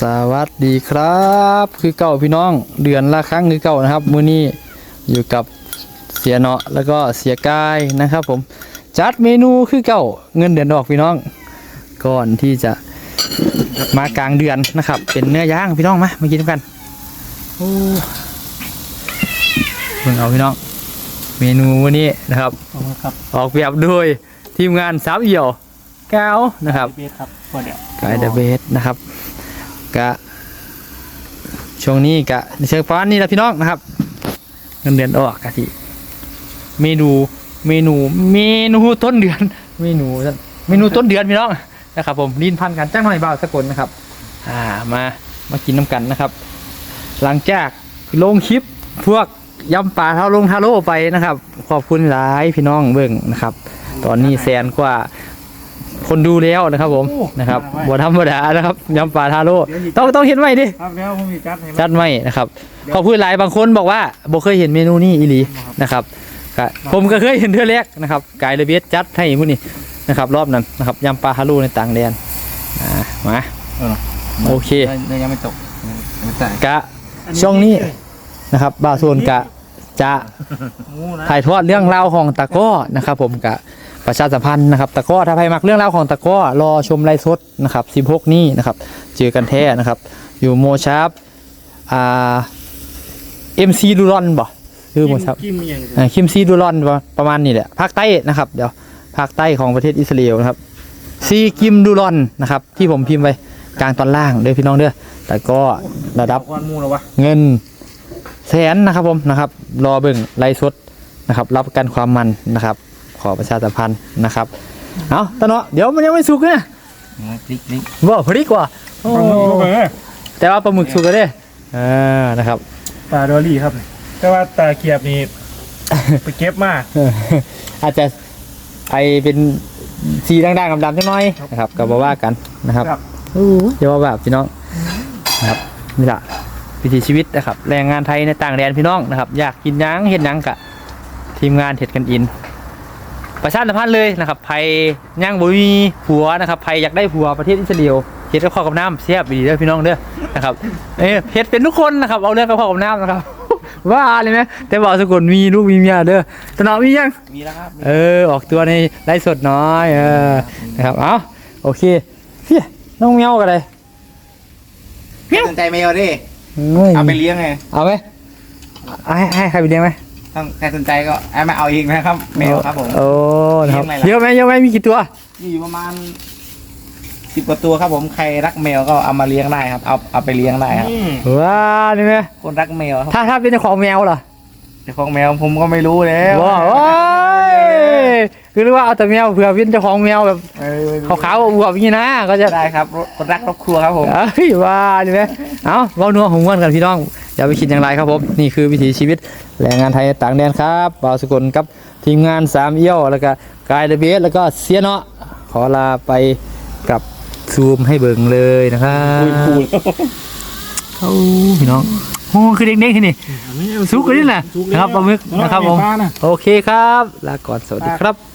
สวัสดีครับ คือเก่าพี่น้องเดือนละครั้งคือเก่านะครับ มื้อนี้อยู่กับเสียเนาะแล้วก็เสียกายนะครับผมจัดเมนูคือเก่าเงินเดือนดอกพี่น้อง ก่อนที่จะมากลางเดือนนะครับ เป็นเนื้อย่างพี่น้องมามากินกันโอ้เพิ่งเอาพี่น้อง เมนูวันนี้นะครับครับออกแบบโดยทีมงานสามเอี่ยวแก้วนะครับเบสครับพอเดี๋ยวกายเดอะเบสนะครับ กะช่วงนี้กะเชิงฟ้านนี่แหละพี่น้องนะครับเงินเดือนออกกะทิเมนูเมนูเมนูต้นเดือน เมนูเมนูต้นเดือนพี่น้องนะครับผมลิ้นพันกันจ้างหน่อยบ่าวสกลนะครับ อ่ามามากินน้ำกันนะครับ หลังจากลงคลิปพวกยำปลาเท่าลงทาโร่ไปนะครับ ขอบคุณหลายพี่น้องเบิ่งนะครับ ตอนนี้แสนกว่า คนดูแล้วนะครับผมนะครับบัวธรรมดานะครับยำปลาทาโร่ต้องต้องเห็นไหมดิครับแล้วผมมีจัดให้จัดไหมนะครับขอบคุณหลายบางคนบอกว่าบ่เคยเห็นเมนูนี้อีหลีนะครับก็ผมก็เคยเห็นเทื่อแรกนะครับกายระเบียดจัดให้มื้อนี้นะครับ รอบนั้นนะครับยำปลาทาโร่ในต่างแดนอ่ามาโอเคเนื้อยังไม่ตกไม่ใส่กะช่วงนี้นะครับบาโซนกะจะหมูนะถ่ายทอดเรื่องราวของตะกร้อนะครับ ผมกะ ประชาสัมพันธ์นะครับตะกร้อถ้าใครมักเรื่องราวของตะกร้อรอชมไลฟ์สดนะครับ 16 นี้นะครับ เจอกันแท้นะครับ อยู่โมชาร์ปอ่าเอ็มซีดูรอนบ่คือโมชาร์ปกิมยังอ่าคิมซีดูรอนประประมาณนี้แหละภาคใต้นะครับเดี๋ยวภาคใต้ของประเทศอิสราเอลนะครับซีกิมดูรอนนะครับ ที่ผมพิมพ์ไว้กลางตอนล่างเด้อพี่น้องเด้อแต่ก็ระดับควันหมูแล้ววะเงินแสนนะครับผมนะครับ รอเบิ่งไลฟ์สดนะครับ รับประกันความมันนะครับ ขอประชาสัมพันธ์นะครับเอาตะเนาะเดี๋ยวมันยังไม่สุกนะพริกพริกบ่พอดีกว่าโอ้แต่ว่าปลาหมึกสุกแล้วเด้อ่านะครับปลาดอลลี่ครับ แต่ว่าตาเกียบนี่ไปเก็บมาอาจจะไอเป็นสีด่างๆดำๆจังน้อยนะครับก็บ่ว่ากันนะครับครับโอ้ยอย่าว่าแบบพี่น้องนะครับนี่ละวิถีชีวิตนะครับ แรงงานไทยในต่างแดนพี่น้องนะครับ อยากกินหยังเห็นยังกะทีมงานเห็ดกันอิน ประชาสัมพันธ์เลยนะครับไผย่างบุมีผัวนะครับไผอยากได้ผัวประเทศอิสราเอลเห็ดกับข้าวกับน้ำเสียบดีเด้อพี่น้องเด้อนะครับเอ้ยเห็ดเป็นทุกคนนะครับเอาเรื่องกับข้าวกับน้ำนะครับว่าเลยไหมแต่บอกสกุลมีลูกมีเมียเด้อตอนนอมียังมีแล้วครับเออออกตัวในไลฟ์สดน้อยเออนะครับเอาโอเคเฮียน้องเมียวกันเลยสนใจแมวดิฮ้ยเอาไปเลี้ยงไงเอาไหมเอาให้ให้ใครไปเลี้ยงไหม ต้องใครสนใจก็เอามาเอาเองนะครับแมวครับผม โอ้นะครับเลี้เยยอะงไหไหมมล่ะ เยอะไหมมีกี่ตัว มีอยู่ประมาณสิบกว่าตัวครับผมใครรักแมวก็เอามาเลี้ยงได้ครับ เอาเอาไปเลี้ยงได้ครับ ว้านี่ไหมคนรักแมวครับถ้าถ้าเป็นเจ้าของแมวล่ะเจ้าของแมวผมก็ไม่รู้แล้วว้าวโอ้ยคือเรียกว่าเอาแต่แมวเผื่อเป็นเจ้าของแมวแบบเออขาวๆอวบๆอย่างนี้นะก็จะ ได้ครับคนรักครอบครัวครับผม เอ้ยว่านี่ไหมเอาเว้านัวหงวนกันพี่น้อง อย่าไปคิดอย่างไรครับผมนี่คือวิถีชีวิตแรงงานไทยในต่างแดนครับบ่าวสกลกับทีมงานสามเอี้ยวแล้วก็กายระเบียดแล้วก็เสียเนาะขอลาไปกับซูมให้เบิ่งเลยนะครับปูนโอ้พี่น้องโอ้คือเด็กๆที่นี่สุกเลยนี่แหละนะครับปลาหมึกนะครับผมโอเคครับ ลาก่อนสวัสดีครับ